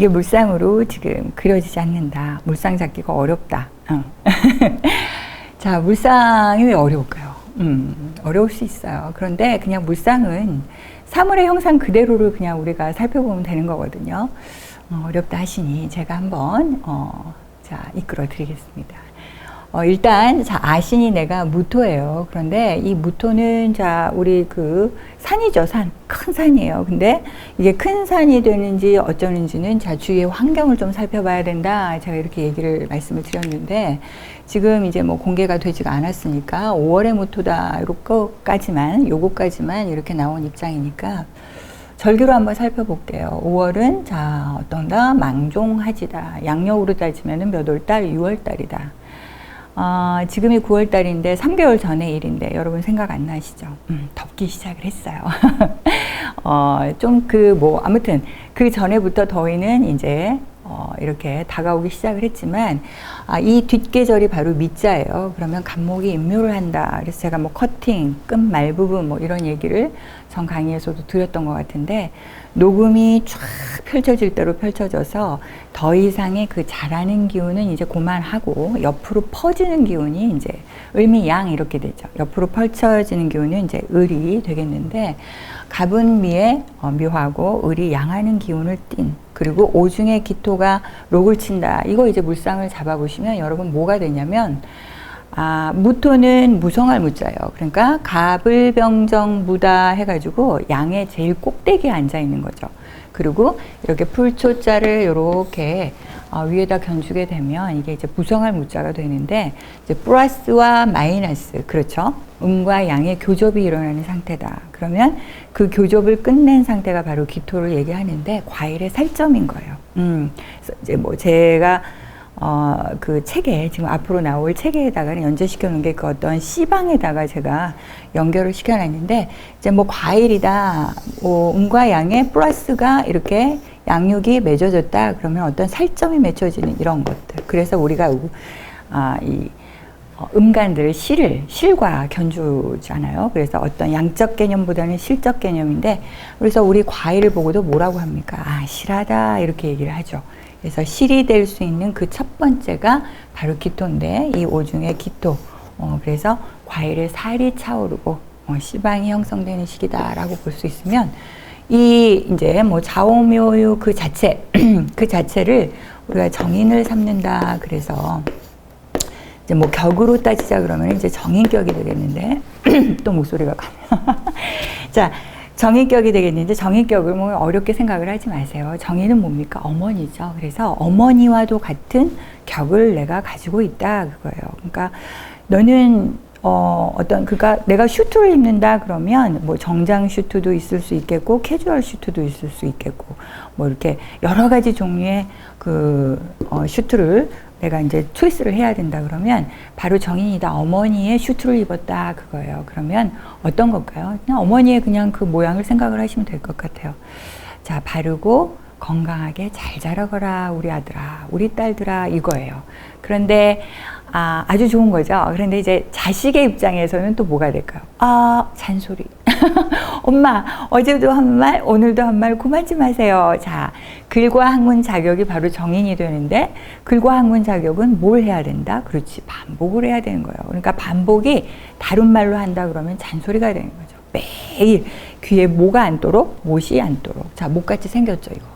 이게 물상으로 지금 그려지지 않는다. 물상 잡기가 어렵다. 어. 자, 물상이 왜 어려울까요? 음, 어려울 수 있어요. 그런데 그냥 물상은 사물의 형상 그대로를 그냥 우리가 살펴보면 되는 거거든요. 어, 어렵다 하시니 제가 한번 어, 자 이끌어 드리겠습니다. 어, 일단 자 아신이 내가 무토예요. 그런데 이 무토는 자 우리 그 산이죠 산. 큰 산이에요. 근데 이게 큰 산이 되는지 어쩌는지는 자 주위의 환경을 좀 살펴봐야 된다. 제가 이렇게 얘기를 말씀을 드렸는데 지금 이제 뭐 공개가 되지가 않았으니까 5월의 무토다 요거까지만 요거까지만 이렇게 나온 입장이니까 절기로 한번 살펴볼게요. 5월은 자 어떤다 망종하지다 양력으로 따지면은 몇 월달 6월달이다. 어, 지금이 9월 달인데 3개월 전의 일인데 여러분 생각 안 나시죠? 음, 덥기 시작을 했어요. 어, 좀 그 뭐 아무튼 그 전에부터 더위는 이제 어, 이렇게 다가오기 시작을 했지만 아, 이 뒷계절이 바로 밑자예요. 그러면 간목이 임묘를 한다. 그래서 제가 뭐 커팅, 끝 말 부분 뭐 이런 얘기를 전 강의에서도 드렸던 것 같은데 녹음이 쫙 펼쳐질 대로 펼쳐져서 더 이상의 그 자라는 기운은 이제 그만하고 옆으로 퍼지는 기운이 이제 을미 양 이렇게 되죠. 옆으로 펼쳐지는 기운은 이제 을이 되겠는데 갑은 미에 어, 묘하고 을이 양하는 기운을 띤 그리고 오중의 기토가 록을 친다. 이거 이제 물상을 잡아보시면 여러분 뭐가 되냐면 아, 무토는 무성할 무자예요. 그러니까 갑을병정 무다 해가지고 양의 제일 꼭대기에 앉아 있는 거죠. 그리고 이렇게 풀초자를 이렇게 어, 위에다 견주게 되면 이게 이제 부성할 무자가 되는데 이제 플러스와 마이너스 그렇죠. 음과 양의 교접이 일어나는 상태다. 그러면 그 교접을 끝낸 상태가 바로 기토를 얘기하는데 과일의 살점인 거예요. 음, 이제 뭐 제가 어, 그 책에, 지금 앞으로 나올 책에다가 연재시켜 놓은 게 그 어떤 C방에다가 제가 연결을 시켜 놨는데, 이제 뭐 과일이다, 뭐 음과 양의 플러스가 이렇게 양육이 맺어졌다, 그러면 어떤 살점이 맺혀지는 이런 것들. 그래서 우리가, 아, 이, 어, 음간들 실을 실과 견주잖아요. 그래서 어떤 양적 개념보다는 실적 개념인데 그래서 우리 과일을 보고도 뭐라고 합니까? 아 실하다 이렇게 얘기를 하죠. 그래서 실이 될 수 있는 그 첫 번째가 바로 기토인데 이 오중의 기토. 어, 그래서 과일의 살이 차오르고 어, 시방이 형성되는 시기다라고 볼 수 있으면 이 이제 뭐 자오묘유 그 자체 그 자체를 우리가 정인을 삼는다 그래서 이제 뭐 격으로 따지자 그러면 이제 정인격이 되겠는데 또 목소리가 가네. 자 정인격이 되겠는데 정인격을 뭐 어렵게 생각을 하지 마세요. 정인은 뭡니까? 어머니죠. 그래서 어머니와도 같은 격을 내가 가지고 있다 그거예요. 그러니까 너는 어, 어떤, 그가 내가 슈트를 입는다 그러면 뭐 정장 슈트도 있을 수 있겠고, 캐주얼 슈트도 있을 수 있겠고, 뭐 이렇게 여러 가지 종류의 그, 어, 슈트를 내가 이제 초이스를 해야 된다 그러면 바로 정인이다. 어머니의 슈트를 입었다. 그거예요. 그러면 어떤 걸까요? 그냥 어머니의 그냥 그 모양을 생각을 하시면 될 것 같아요. 자, 바르고 건강하게 잘 자라거라. 우리 아들아, 우리 딸들아. 이거예요. 그런데 아, 아주 좋은 거죠. 그런데 이제 자식의 입장에서는 또 뭐가 될까요? 아, 잔소리. 엄마, 어제도 한 말, 오늘도 한 말, 그만 좀 하세요. 자, 글과 학문 자격이 바로 정인이 되는데, 글과 학문 자격은 뭘 해야 된다? 그렇지, 반복을 해야 되는 거예요. 그러니까 반복이 다른 말로 한다 그러면 잔소리가 되는 거죠. 매일 귀에 뭐가 앉도록, 못이 앉도록. 자, 목같이 생겼죠, 이거.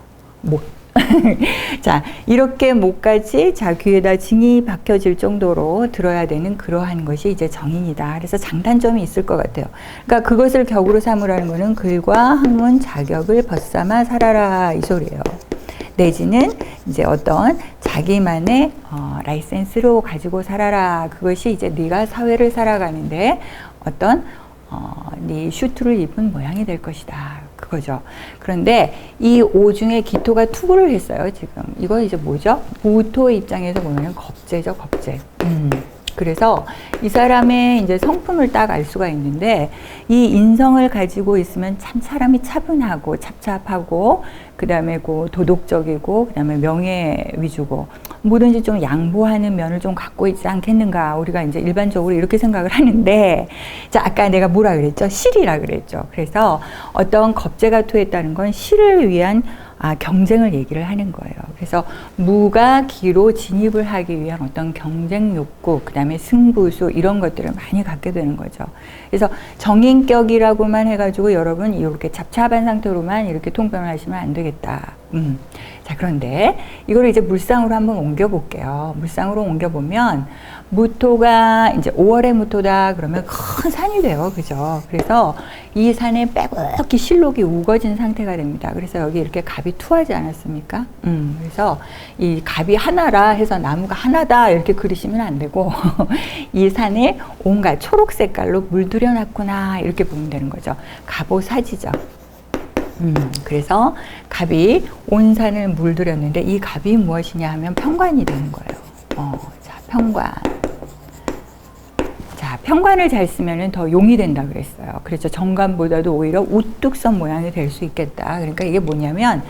못. 자, 이렇게 목까지 자 귀에다 징이 박혀질 정도로 들어야 되는 그러한 것이 이제 정인이다. 그래서 장단점이 있을 것 같아요. 그러니까 그것을 격으로 삼으라는 거는 글과 학문 자격을 벗삼아 살아라 이 소리예요. 내지는 이제 어떤 자기만의 어, 라이센스로 가지고 살아라. 그것이 이제 네가 사회를 살아가는데 어떤 어, 네 슈트를 입은 모양이 될 것이다. 그거죠. 그런데 이 오중에 기토가 투구를 했어요, 지금. 이거 이제 뭐죠? 무토 입장에서 보면 겁재죠, 겁재. 음. 그래서 이 사람의 이제 성품을 딱 알 수가 있는데 이 인성을 가지고 있으면 참 사람이 차분하고 찹찹하고 그다음에 고 도덕적이고 그다음에 명예 위주고 뭐든지 좀 양보하는 면을 좀 갖고 있지 않겠는가 우리가 이제 일반적으로 이렇게 생각을 하는데 자 아까 내가 뭐라 그랬죠? 실이라 그랬죠. 그래서 어떤 겁재가 토했다는 건 실을 위한 아, 경쟁을 얘기를 하는 거예요. 그래서 무가 기로 진입을 하기 위한 어떤 경쟁 욕구, 그 다음에 승부수, 이런 것들을 많이 갖게 되는 거죠. 그래서 정인격이라고만 해가지고 여러분 이렇게 잡잡한 상태로만 이렇게 통변을 하시면 안 되겠다. 음. 자, 그런데 이거를 이제 물상으로 한번 옮겨볼게요. 물상으로 옮겨보면 무토가 이제 5월의 무토다 그러면 큰 산이 돼요. 그죠? 그래서 이 산에 빼곡히 실록이 우거진 상태가 됩니다. 그래서 여기 이렇게 갑이 투하지 않았습니까? 음, 그래서 이 갑이 하나라 해서 나무가 하나다 이렇게 그리시면 안 되고 이 산에 온갖 초록 색깔로 물들여 놨구나 이렇게 보면 되는 거죠. 갑오사지죠. 음, 그래서 갑이 온 산을 물들였는데 이 갑이 무엇이냐 하면 평관이 되는 거예요. 어, 자, 평관. 자, 평관을 잘 쓰면은 더 용이 된다 그랬어요. 그래서 정관보다도 오히려 우뚝 선 모양이 될 수 있겠다. 그러니까 이게 뭐냐면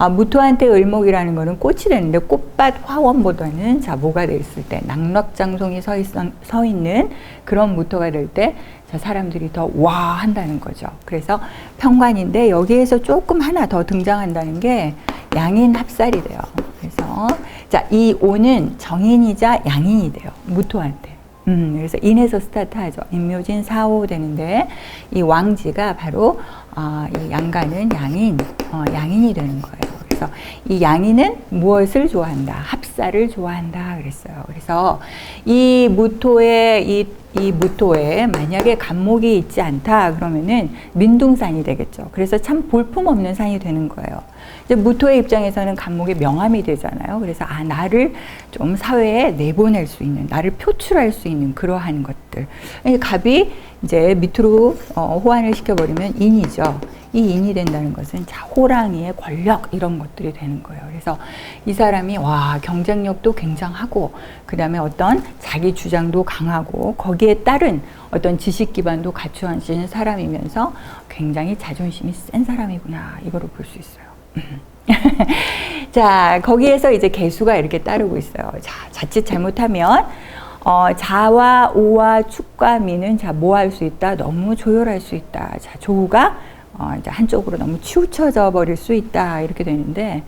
아, 무토한테 을목이라는 거는 꽃이 되는데 꽃밭 화원보다는 자 뭐가 됐을 때 낙락장송이 서, 있, 서 있는 그런 무토가 될 때 자, 사람들이 더 와 한다는 거죠. 그래서 평관인데 여기에서 조금 하나 더 등장한다는 게 양인 합살이 돼요. 그래서 자, 이 오는 정인이자 양인이 돼요. 무토한테. 음, 그래서 인에서 스타트하죠. 인묘진 사오 되는데 이 왕지가 바로 어, 이 양가는 양인, 어, 양인이 되는 거예요. 그래서 이 양인은 무엇을 좋아한다? 합사를 좋아한다. 그랬어요. 그래서 이 무토의 이, 이 무토에 만약에 간목이 있지 않다 그러면은 민둥산이 되겠죠. 그래서 참 볼품없는 산이 되는 거예요. 이제 무토의 입장에서는 간목이 명함이 되잖아요. 그래서 아 나를 좀 사회에 내보낼 수 있는, 나를 표출할 수 있는 그러한 것들. 이 갑이 이제 밑으로 어, 호환을 시켜버리면 인이죠. 이 인이 된다는 것은 자 호랑이의 권력 이런 것들이 되는 거예요. 그래서 이 사람이 와 경쟁력도 굉장하고 그 다음에 어떤 자기 주장도 강하고 거기에 따른 어떤 지식 기반도 갖추어진 사람이면서 굉장히 자존심이 센 사람이구나 이거를 볼 수 있어요. 자, 거기에서 이제 개수가 이렇게 따르고 있어요. 자, 자칫 잘못하면 어, 자와 오와 축과 미는 자, 뭐 할 수 있다? 너무 조열할 수 있다. 자, 조우가 어, 이제 한쪽으로 너무 치우쳐져 버릴 수 있다. 이렇게 되는데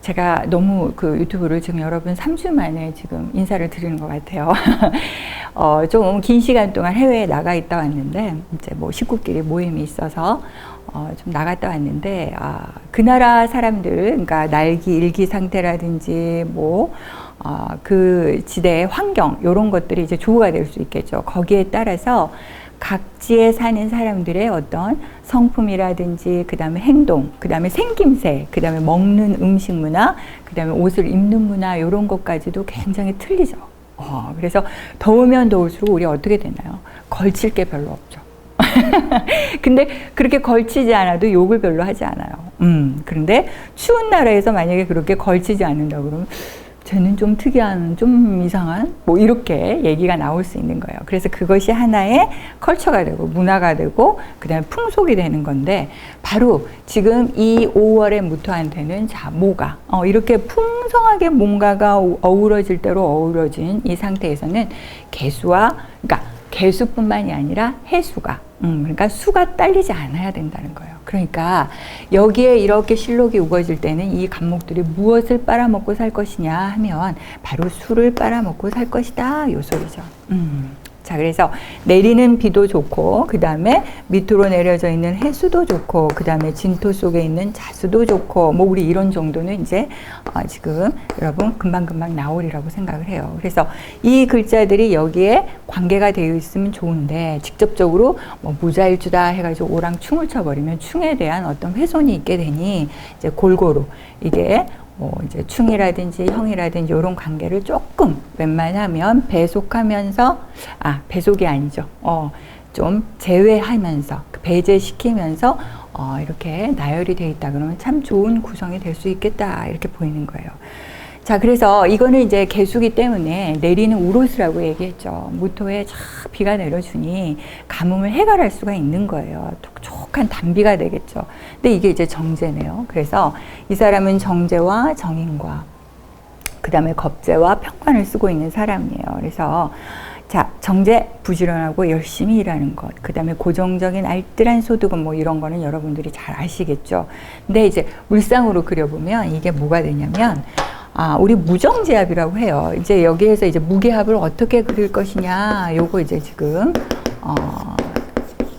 제가 너무 그 유튜브를 지금 여러분 3주 만에 지금 인사를 드리는 것 같아요. 어, 좀 긴 시간 동안 해외에 나가 있다 왔는데, 이제 뭐 식구끼리 모임이 있어서, 어, 좀 나갔다 왔는데, 아, 그 나라 사람들, 그러니까 날기, 일기 상태라든지, 뭐, 어, 그 지대의 환경, 요런 것들이 이제 조우가 될 수 있겠죠. 거기에 따라서 각지에 사는 사람들의 어떤 성품이라든지 그 다음에 행동, 그 다음에 생김새, 그 다음에 먹는 음식 문화, 그 다음에 옷을 입는 문화 이런 것까지도 굉장히 틀리죠. 어, 그래서 더우면 더울수록 우리 어떻게 되나요? 걸칠 게 별로 없죠. 근데 그렇게 걸치지 않아도 욕을 별로 하지 않아요. 음, 그런데 추운 나라에서 만약에 그렇게 걸치지 않는다 그러면 쟤는 좀 특이한, 좀 이상한, 뭐 이렇게 얘기가 나올 수 있는 거예요. 그래서 그것이 하나의 컬처가 되고 문화가 되고 그다음에 풍속이 되는 건데 바로 지금 이 5월의 무토한테는 자 뭐가 어, 이렇게 풍성하게 뭔가가 어우러질 대로 어우러진 이 상태에서는 개수와 그러니까 개수뿐만이 아니라 해수가 음, 그러니까 수가 딸리지 않아야 된다는 거예요. 그러니까 여기에 이렇게 실록이 우거질 때는 이 감목들이 무엇을 빨아먹고 살 것이냐 하면 바로 수를 빨아먹고 살 것이다. 요 소리죠. 음. 자, 그래서 내리는 비도 좋고, 그 다음에 밑으로 내려져 있는 해수도 좋고, 그 다음에 진토 속에 있는 자수도 좋고, 뭐 우리 이런 정도는 이제 어, 지금 여러분 금방금방 나오리라고 생각을 해요. 그래서 이 글자들이 여기에 관계가 되어 있으면 좋은데, 직접적으로 뭐 무자일주다 해가지고 오랑 충을 쳐버리면 충에 대한 어떤 훼손이 있게 되니, 이제 골고루 이게 뭐 이제 충이라든지 형이라든지 이런 관계를 조금 웬만하면 배속하면서 아 배속이 아니죠. 어 좀 제외하면서 배제시키면서 어 이렇게 나열이 돼 있다 그러면 참 좋은 구성이 될 수 있겠다 이렇게 보이는 거예요. 자, 그래서 이거는 이제 개수기 때문에 내리는 우로스라고 얘기했죠. 무토에 쫙 비가 내려주니 가뭄을 해결할 수가 있는 거예요. 촉촉한 단비가 되겠죠. 근데 이게 이제 정제네요. 그래서 이 사람은 정제와 정인과 그 다음에 겁제와 평관을 쓰고 있는 사람이에요. 그래서 자, 정제 부지런하고 열심히 일하는 것. 그 다음에 고정적인 알뜰한 소득은 뭐 이런 거는 여러분들이 잘 아시겠죠. 근데 이제 물상으로 그려보면 이게 뭐가 되냐면, 아, 우리 무정제합이라고 해요. 이제 여기에서 이제 무게합을 어떻게 그릴 것이냐, 요거 이제 지금, 어,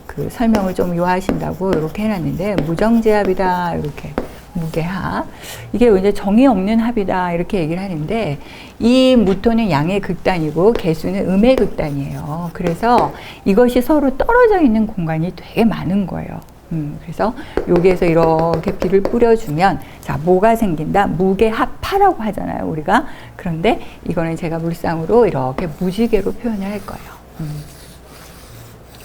그 설명을 좀 요하신다고 이렇게 해놨는데, 무정제합이다, 이렇게. 무게합. 이게 이제 정이 없는 합이다. 이렇게 얘기를 하는데, 이 무토는 양의 극단이고, 개수는 음의 극단이에요. 그래서 이것이 서로 떨어져 있는 공간이 되게 많은 거예요. 음, 그래서 여기에서 이렇게 비를 뿌려주면, 자, 뭐가 생긴다? 무게합파라고 하잖아요. 우리가. 그런데 이거는 제가 물상으로 이렇게 무지개로 표현을 할 거예요. 음.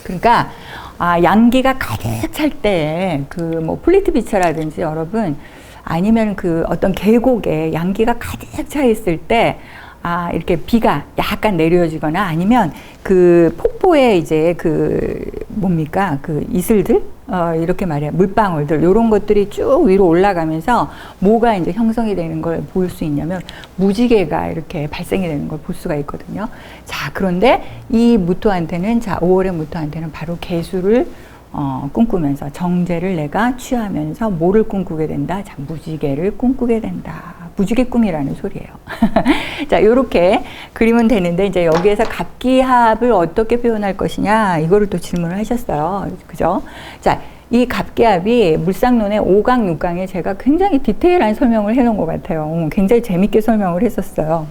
그러니까 아, 양기가 가득 찰 때 그 뭐 플리트 비처라든지 여러분 아니면 그 어떤 계곡에 양기가 가득 차 있을 때 아, 이렇게 비가 약간 내려지거나 아니면 그 폭포에 이제 그 뭡니까? 그 이슬들? 어, 이렇게 말이야. 물방울들. 요런 것들이 쭉 위로 올라가면서 뭐가 이제 형성이 되는 걸 볼 수 있냐면 무지개가 이렇게 발생이 되는 걸 볼 수가 있거든요. 자, 그런데 이 무토한테는 자, 5월의 무토한테는 바로 개수를 어, 꿈꾸면서 정제를 내가 취하면서 뭐를 꿈꾸게 된다? 자, 무지개를 꿈꾸게 된다. 무지개 꿈이라는 소리예요. 자, 요렇게 그리면 되는데 이제 여기에서 갑기합을 어떻게 표현할 것이냐 이거를 또 질문을 하셨어요. 그죠? 자, 이 갑기합이 물상론의 5강, 6강에 제가 굉장히 디테일한 설명을 해 놓은 것 같아요. 음, 굉장히 재밌게 설명을 했었어요.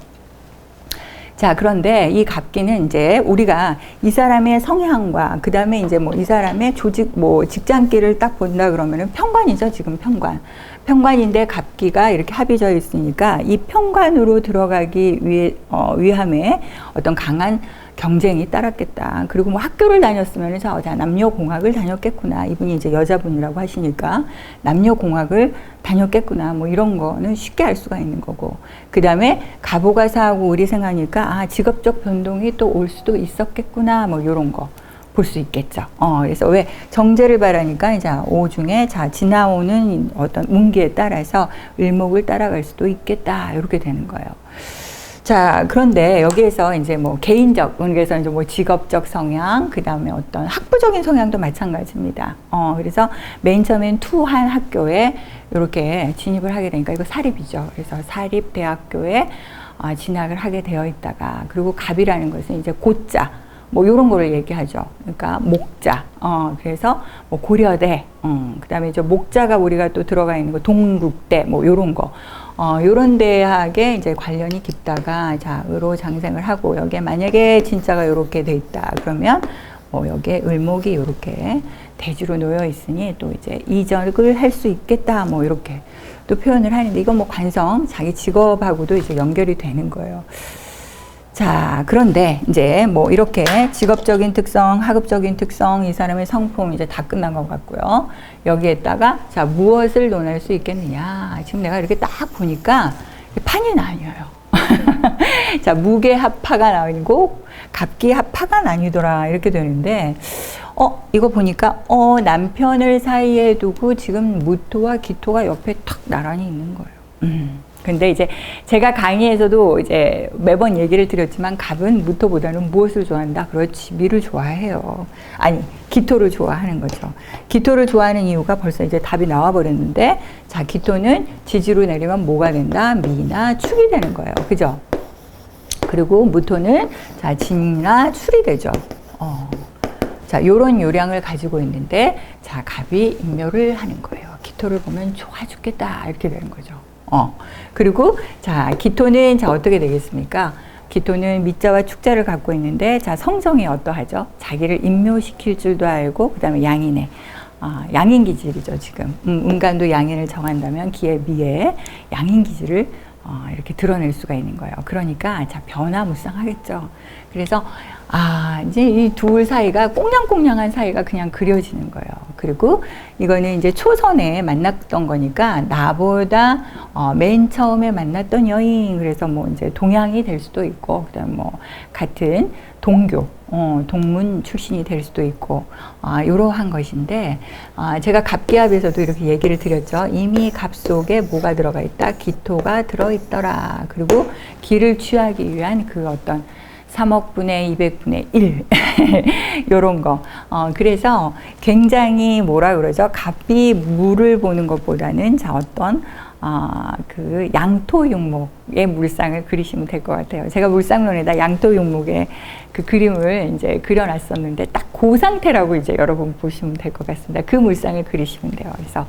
자, 그런데 이 갑기는 이제 우리가 이 사람의 성향과 그 다음에 이제 뭐 이 사람의 조직, 뭐 직장기를 딱 본다 그러면은 평관이죠, 지금 평관. 평관인데 갑기가 이렇게 합의져 있으니까 이 평관으로 들어가기 위해, 어, 위함에 어떤 강한 경쟁이 따랐겠다. 그리고 뭐 학교를 다녔으면 자, 자 남녀공학을 다녔겠구나. 이분이 이제 여자분이라고 하시니까 남녀공학을 다녔겠구나. 뭐 이런 거는 쉽게 알 수가 있는 거고. 그 다음에 가보가 사하고 우리 생각하니까 아 직업적 변동이 또 올 수도 있었겠구나. 뭐 이런 거. 볼 수 있겠죠. 어, 그래서 왜 정제를 바라니까 이제 오 중에 자 지나오는 어떤 운기에 따라서 을목을 따라갈 수도 있겠다 이렇게 되는 거예요. 자, 그런데 여기에서 이제 뭐 개인적, 그래서 이제 뭐 직업적 성향, 그 다음에 어떤 학부적인 성향도 마찬가지입니다. 어, 그래서 맨 처음엔 투한 학교에 이렇게 진입을 하게 되니까 이거 사립이죠. 그래서 사립대학교에 어, 진학을 하게 되어 있다가, 그리고 갑이라는 것은 이제 고자, 뭐 요런 거를 얘기하죠. 그러니까 목자. 어, 그래서 뭐 고려대, 음, 그다음에 이제 목자가 우리가 또 들어가 있는 거 동국대 뭐 요런 거. 어, 요런 대학에 이제 관련이 깊다가 자, 으로 장생을 하고 여기에 만약에 진짜가 요렇게 돼 있다. 그러면 뭐 여기에 을목이 요렇게 대주로 놓여 있으니 또 이제 이적을 할 수 있겠다. 뭐 이렇게 또 표현을 하는데 이건 뭐 관성 자기 직업하고도 이제 연결이 되는 거예요. 자, 그런데 이제 뭐 이렇게 직업적인 특성, 학업적인 특성, 이 사람의 성품 이제 다 끝난 것 같고요. 여기에다가 자, 무엇을 논할 수 있겠느냐. 지금 내가 이렇게 딱 보니까 판이 나뉘어요. 자, 무게 합파가 나뉘고 갑기 합파가 나뉘더라. 이렇게 되는데 어, 이거 보니까 어, 남편을 사이에 두고 지금 무토와 기토가 옆에 탁 나란히 있는 거예요. 음. 근데 이제 제가 강의에서도 이제 매번 얘기를 드렸지만 갑은 무토보다는 무엇을 좋아한다? 그렇지, 미를 좋아해요. 아니, 기토를 좋아하는 거죠. 기토를 좋아하는 이유가 벌써 이제 답이 나와 버렸는데, 자, 기토는 지지로 내리면 뭐가 된다? 미나 축이 되는 거예요. 그죠? 그리고 무토는 자, 진이나 출이 되죠. 어. 자, 요런 요량을 가지고 있는데, 자, 갑이 인묘를 하는 거예요. 기토를 보면 좋아 죽겠다. 이렇게 되는 거죠. 어. 그리고 자, 기토는 자 어떻게 되겠습니까? 기토는 미자와 축자를 갖고 있는데 자, 성성이 어떠하죠? 자기를 임묘시킬 줄도 알고 그다음에 양인의 아, 양인 기질이죠, 지금. 음, 음간도 양인을 정한다면 기의 미에 양인 기질을 어, 이렇게 드러낼 수가 있는 거예요. 그러니까 자 변화무쌍하겠죠. 그래서 아 이제 이 둘 사이가 꽁냥꽁냥한 사이가 그냥 그려지는 거예요. 그리고 이거는 이제 초선에 만났던 거니까 나보다 어, 맨 처음에 만났던 여인 그래서 뭐 이제 동양이 될 수도 있고 그다음 뭐 같은 동교 어, 동문 출신이 될 수도 있고 아, 이러한 것인데 아, 제가 갑기압에서도 이렇게 얘기를 드렸죠. 이미 갑 속에 뭐가 들어가 있다? 기토가 들어 있더라. 그리고 기를 취하기 위한 그 어떤 3억 분의 200분의 1 요런 거. 어, 그래서 굉장히 뭐라 그러죠? 갑이 물을 보는 것보다는 자 어떤 아, 그 양토육목의 물상을 그리시면 될 것 같아요. 제가 물상론에다 양토육목의 그 그림을 이제 그려놨었는데 딱 그 상태라고 이제 여러분 보시면 될 것 같습니다. 그 물상을 그리시면 돼요. 그래서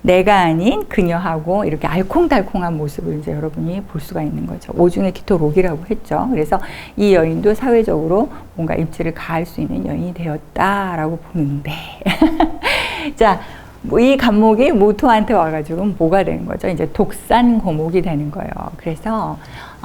내가 아닌 그녀하고 이렇게 알콩달콩한 모습을 이제 여러분이 볼 수가 있는 거죠. 오중의 기토록이라고 했죠. 그래서 이 여인도 사회적으로 뭔가 입지를 가할 수 있는 여인이 되었다라고 보는데 자. 뭐이 간목이 모토한테 와가지고 뭐가 되는 거죠? 이제 독산 고목이 되는 거예요. 그래서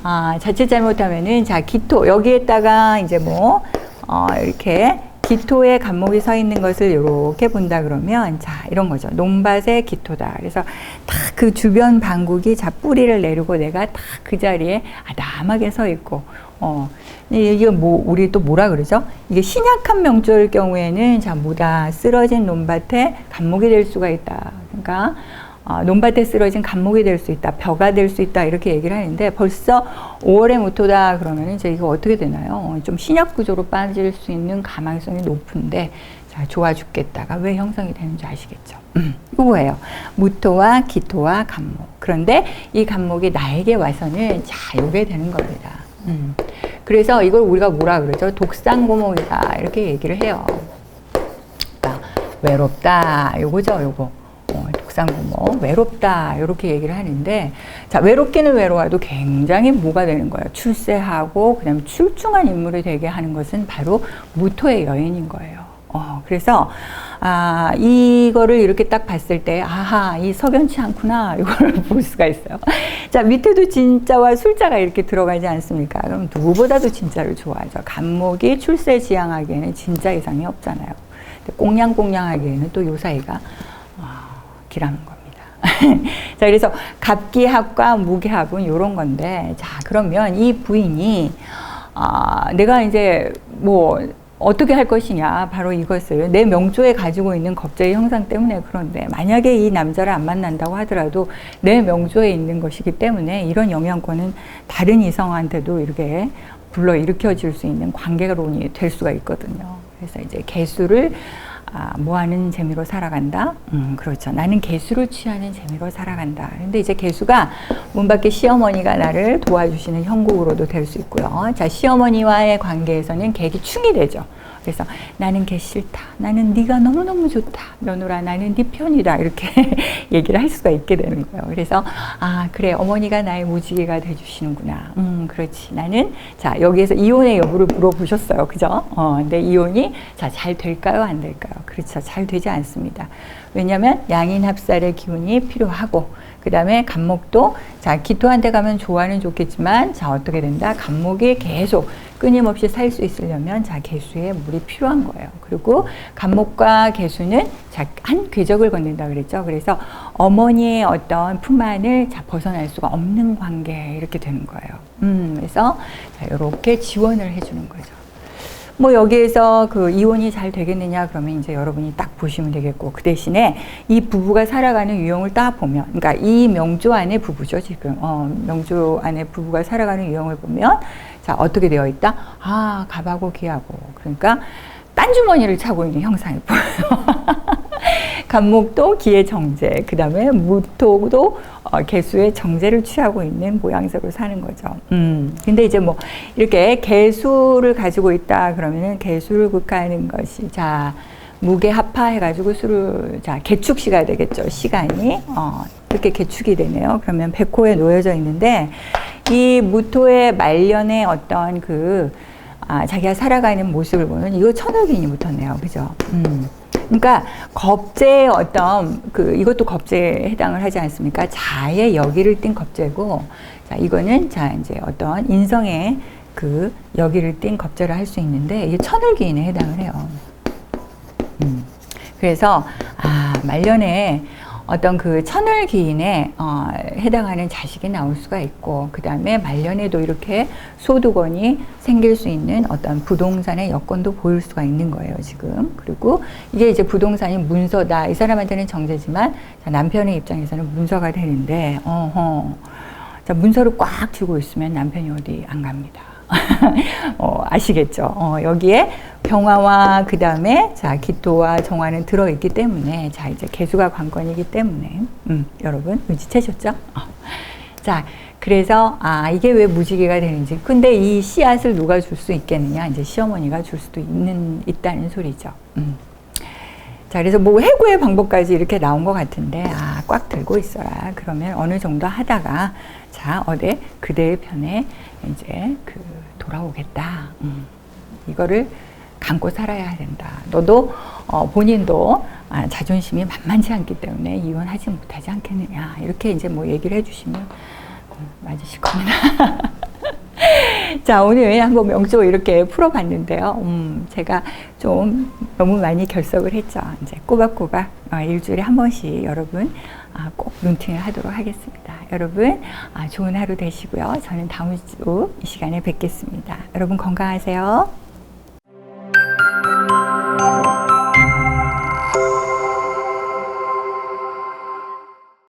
아, 자칫 잘못하면은 자 기토 여기에다가 이제 뭐 어, 이렇게 기토에 간목이 서 있는 것을 이렇게 본다 그러면 자 이런 거죠. 논밭의 기토다. 그래서 딱 그 주변 방국이 자 뿌리를 내리고 내가 딱 그 자리에 아담하게 서 있고 어 이게 뭐 우리 또 뭐라 그러죠? 이게 신약한 명조일 경우에는 자 뭐다 쓰러진 논밭에 간목이 될 수가 있다. 그러니까 어, 논밭에 쓰러진 간목이 될 수 있다, 벼가 될 수 있다 이렇게 얘기를 하는데 벌써 5월의 무토다 그러면 이제 이거 어떻게 되나요? 좀 신약 구조로 빠질 수 있는 가망성이 높은데 자 좋아 죽겠다가 왜 형성이 되는지 아시겠죠? 음, 이거예요. 무토와 기토와 간목. 그런데 이 간목이 나에게 와서는 자 요게 되는 겁니다. 음. 그래서 이걸 우리가 뭐라 그러죠? 독상고목이다 이렇게 얘기를 해요. 그러니까 외롭다 요거죠, 요거. 어, 독상고목 외롭다 이렇게 얘기를 하는데 자 외롭기는 외로워도 굉장히 뭐가 되는 거예요? 출세하고 그다음 출중한 인물이 되게 하는 것은 바로 무토의 여인인 거예요. 어, 그래서 아 이거를 이렇게 딱 봤을 때 아하 이 석연치 않구나 이걸 볼 수가 있어요. 자 밑에도 진짜와 술자가 이렇게 들어가지 않습니까? 그럼 누구보다도 진짜를 좋아하죠. 간목이 출세 지향하기에는 진짜 이상이 없잖아요. 꽁냥꽁냥하기에는 또 요 사이가 기라는 겁니다. 자, 그래서 갑기합과 무기합은 이런 건데, 자, 그러면 이 부인이, 아, 내가 이제 뭐, 어떻게 할 것이냐. 바로 이것을 내 명조에 가지고 있는 겁제의 형상 때문에 그런데, 만약에 이 남자를 안 만난다고 하더라도 내 명조에 있는 것이기 때문에 이런 영향권은 다른 이성한테도 이렇게 불러 일으켜질 수 있는 관계론이 될 수가 있거든요. 그래서 이제 개수를 아, 뭐 하는 재미로 살아간다? 음, 그렇죠. 나는 개수를 취하는 재미로 살아간다. 근데 이제 개수가 문 밖에 시어머니가 나를 도와주시는 형국으로도 될 수 있고요. 자, 시어머니와의 관계에서는 객이 충이 되죠. 그래서 나는 개 싫다. 나는 네가 너무너무 좋다. 며느라 나는 네 편이다. 이렇게 얘기를 할 수가 있게 되는 거예요. 그래서 아 그래 어머니가 나의 무지개가 돼주시는구나. 음 그렇지. 나는 자 여기에서 이혼의 여부를 물어보셨어요. 그죠? 어 근데 이혼이 자 잘 될까요? 안 될까요? 그렇죠. 잘 되지 않습니다. 왜냐하면 양인 합살의 기운이 필요하고 그 다음에 간목도 자 기토한테 가면 좋아는 좋겠지만 자 어떻게 된다? 간목이 계속 끊임없이 살 수 있으려면 자 개수에 물이 필요한 거예요. 그리고 간목과 개수는 자한 궤적을 건넨다 그랬죠. 그래서 어머니의 어떤 품 안을 자 벗어날 수가 없는 관계 이렇게 되는 거예요. 음 그래서 자 이렇게 지원을 해주는 거죠 뭐 여기에서 그 이혼이 잘 되겠느냐 그러면 이제 여러분이 딱 보시면 되겠고 그 대신에 이 부부가 살아가는 유형을 딱 보면 그러니까 이 명조 안의 부부죠 지금. 어 명조 안의 부부가 살아가는 유형을 보면 자 어떻게 되어 있다? 아 갑하고 기하고. 그러니까 딴 주머니를 차고 있는 형상이 보여요 간목도 기의 정제, 그 다음에 무토도 어, 개수의 정제를 취하고 있는 모양새로 사는 거죠. 음. 근데 이제 뭐 이렇게 개수를 가지고 있다 그러면은 개수를 극하는 것이 자 무게 합파해가지고 수를 자 개축 시가 되겠죠. 시간이 어, 이렇게 개축이 되네요. 그러면 백호에 놓여져 있는데 이 무토의 말년의 어떤 그 아, 자기가 살아가는 모습을 보면 이거 천을균이 붙었네요. 그죠? 음. 그러니까 겁제의 어떤 그 이것도 겁제에 해당을 하지 않습니까? 자의 여기를 띈 겁제고 자 이거는 자 이제 어떤 인성의 그 여기를 띈 겁제를 할 수 있는데 이게 천을기인에 해당을 해요. 음. 그래서 아 말년에 어떤 그 천을 기인에 어, 해당하는 자식이 나올 수가 있고 그 다음에 말년에도 이렇게 소득원이 생길 수 있는 어떤 부동산의 여건도 보일 수가 있는 거예요 지금. 그리고 이게 이제 부동산이 문서다 이 사람한테는 정제지만 자, 남편의 입장에서는 문서가 되는데 어허. 자 문서를 꽉 쥐고 있으면 남편이 어디 안 갑니다 어, 아시겠죠? 어, 여기에 병화와 그 다음에 자 기토와 정화는 들어 있기 때문에 자 이제 개수가 관건이기 때문에 음, 여러분 눈치채셨죠? 어. 자 그래서 아 이게 왜 무지개가 되는지 근데 이 씨앗을 누가 줄 수 있겠느냐 이제 시어머니가 줄 수도 있는 있다는 소리죠. 음. 자, 그래서 뭐 해고의 방법까지 이렇게 나온 것 같은데, 아, 꽉 들고 있어라. 그러면 어느 정도 하다가, 자, 어디 그대의 편에 이제 그 돌아오겠다. 음, 이거를 감고 살아야 된다. 너도, 어, 본인도 아, 자존심이 만만치 않기 때문에 이혼하지 못하지 않겠느냐. 이렇게 이제 뭐 얘기를 해주시면 음, 맞으실 겁니다. 자, 오늘 한번 명조 이렇게 풀어봤는데요. 음, 제가 좀 너무 많이 결석을 했죠. 이제 꼬박꼬박 어, 일주일에 한 번씩 여러분 아, 꼭 눈팅을 하도록 하겠습니다. 여러분 아, 좋은 하루 되시고요. 저는 다음 주 이 시간에 뵙겠습니다. 여러분 건강하세요.